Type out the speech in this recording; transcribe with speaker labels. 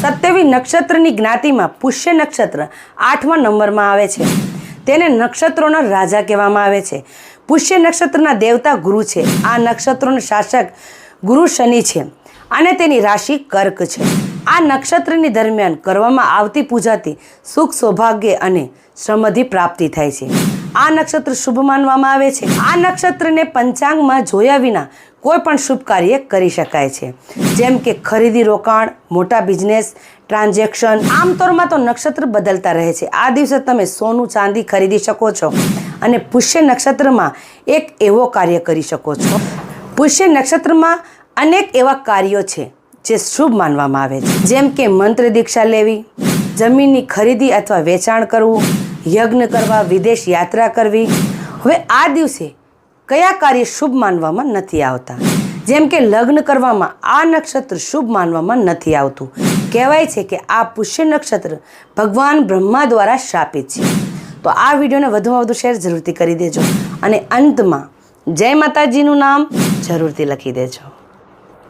Speaker 1: સત્યવી નક્ષત્રની જ્ઞાતિમાં પુષ્ય નક્ષત્ર આઠમા નંબરમાં આવે છે. તેને નક્ષત્રોના રાજા કહેવામાં આવે છે. પુષ્ય નક્ષત્રના દેવતા ગુરુ છે. આ નક્ષત્રોના શાસક ગુરુ શનિ છે અને તેની રાશિ કર્ક છે. આ નક્ષત્રની દરમિયાન કરવામાં આવતી પૂજાથી સુખ, સૌભાગ્ય અને શ્રમધિ પ્રાપ્તિ થાય છે. આ નક્ષત્ર શુભ માનવામાં આવે છે. આ નક્ષત્રને પંચાંગમાં જોયા વિના કોઈ પણ શુભ કાર્ય કરી શકાય છે. જેમ કે ખરીદી રોકાણ, મોટા બિઝનેસ, ટ્રાન્ઝેક્શન આમતોરમાં તો નક્ષત્ર બદલતા રહે છે. આ દિવસે તમે સોનું, ચાંદી ખરીદી શકો છો અને પુષ્ય નક્ષત્રમાં એક એવો કાર્ય કરી શકો છો. પુષ્ય નક્ષત્રમાં અનેક એવા કાર્યો છે જે શુભ માનવામાં આવે છે. જેમ કે મંત્ર દીક્ષા લેવી, જમીનની ખરીદી અથવા વેચાણ કરવું યજ્ઞ કરવા, વિદેશ યાત્રા કરવી. હવે આ દિવસે કયા કાર્ય શુભ માનવામાં નથી આવતા? જેમ કે લગ્ન કરવામાં આ નક્ષત્ર શુભ માનવામાં નથી આવતું. કહેવાય છે કે આ પુષ્ય નક્ષત્ર ભગવાન બ્રહ્મા દ્વારા શાપિત છે. તો આ વિડીયોને વધુમાં વધુ શેર જરૂરથી કરી દેજો અને અંતમાં જય માતાજીનું નામ જરૂરથી લખી દેજો.